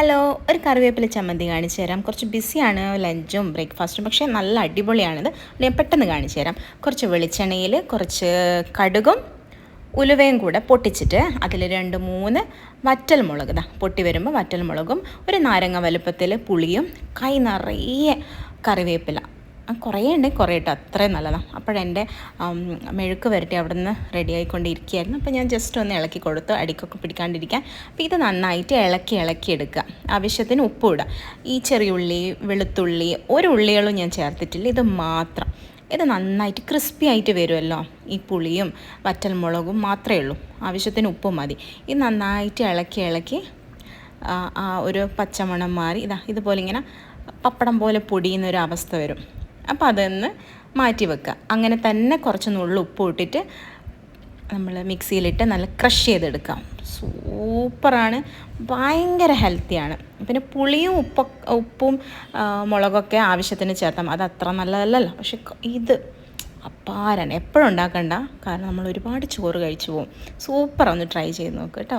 Hello ഒരു കറിവേപ്പില ചമ്മന്തി കാണിച്ചു തരാം. കുറച്ച് ബിസിയാണ് ലഞ്ചും ബ്രേക്ക്ഫാസ്റ്റും പക്ഷേ നല്ല അടിപൊളിയാണിത്. ഞാൻ പെട്ടെന്ന് കാണിച്ചു തരാം. കുറച്ച് വെളിച്ചെണ്ണയിൽ കുറച്ച് കടുകും ഉലുവയും കൂടെ പൊട്ടിച്ചിട്ട് അതിൽ രണ്ട് മൂന്ന് വറ്റൽ മുളക് ഇതാ പൊട്ടി വരുമ്പോൾ വറ്റൽ മുളകും ഒരു നാരങ്ങ വലുപ്പത്തിൽ പുളിയും കൈ നിറയെ കറിവേപ്പില. കുറേ ഉണ്ട് കുറേ കേട്ടോ അത്രയും നല്ലതാണ്. അപ്പോഴെന്റെ മെഴുക്ക് വരട്ടി അവിടെ നിന്ന് റെഡി ആയിക്കൊണ്ടിരിക്കുകയായിരുന്നു. അപ്പോൾ ഞാൻ ജസ്റ്റ് ഒന്ന് ഇളക്കി കൊടുത്തു. അടിക്കൊക്കെ പിടിക്കാണ്ടിരിക്കാൻ. അപ്പോൾ ഇത് നന്നായിട്ട് ഇളക്കി ഇളക്കി എടുക്കുക. ആവശ്യത്തിന് ഉപ്പ് ഇടുക. ഈ ചെറിയുള്ളി വെളുത്തുള്ളി ഒരു ഉള്ളികളും ഞാൻ ചേർത്തിട്ടില്ല. ഇത് മാത്രം. ഇത് നന്നായിട്ട് ക്രിസ്പി ആയിട്ട് വരുമല്ലോ. ഈ പുളിയും വറ്റൽമുളകും മാത്രമേ ഉള്ളൂ. ആവശ്യത്തിന് ഉപ്പും മതി. ഇത് നന്നായിട്ട് ഇളക്കി ഇളക്കി ആ ഒരു പച്ചമണം മാറി. ഇതാ ഇതുപോലെ ഇങ്ങനെ പപ്പടം പോലെ പൊടിയുന്ന ഒരു അവസ്ഥ വരും. അപ്പോൾ അതൊന്ന് മാറ്റി വെക്കുക. അങ്ങനെ തന്നെ കുറച്ച് നുള്ളു ഉപ്പ് ഇട്ടിട്ട് നമ്മൾ മിക്സിയിലിട്ട് നല്ല ക്രഷ് ചെയ്തെടുക്കാം. സൂപ്പറാണ്. ഭയങ്കര ഹെൽത്തിയാണ് പിന്നെ പുളിയും ഉപ്പ ഉപ്പും മുളകൊക്കെ ആവശ്യത്തിന് ചേർത്താം അത് അത്ര നല്ലതല്ലല്ലോ. പക്ഷെ ഇത് അപ്പാരാണ് എപ്പോഴും ഉണ്ടാക്കണ്ട. കാരണം നമ്മൾ ഒരുപാട് ചോറ് കഴിച്ചു പോകും സൂപ്പർ ഒന്ന് ട്രൈ ചെയ്ത് നോക്ക് കേട്ടോ.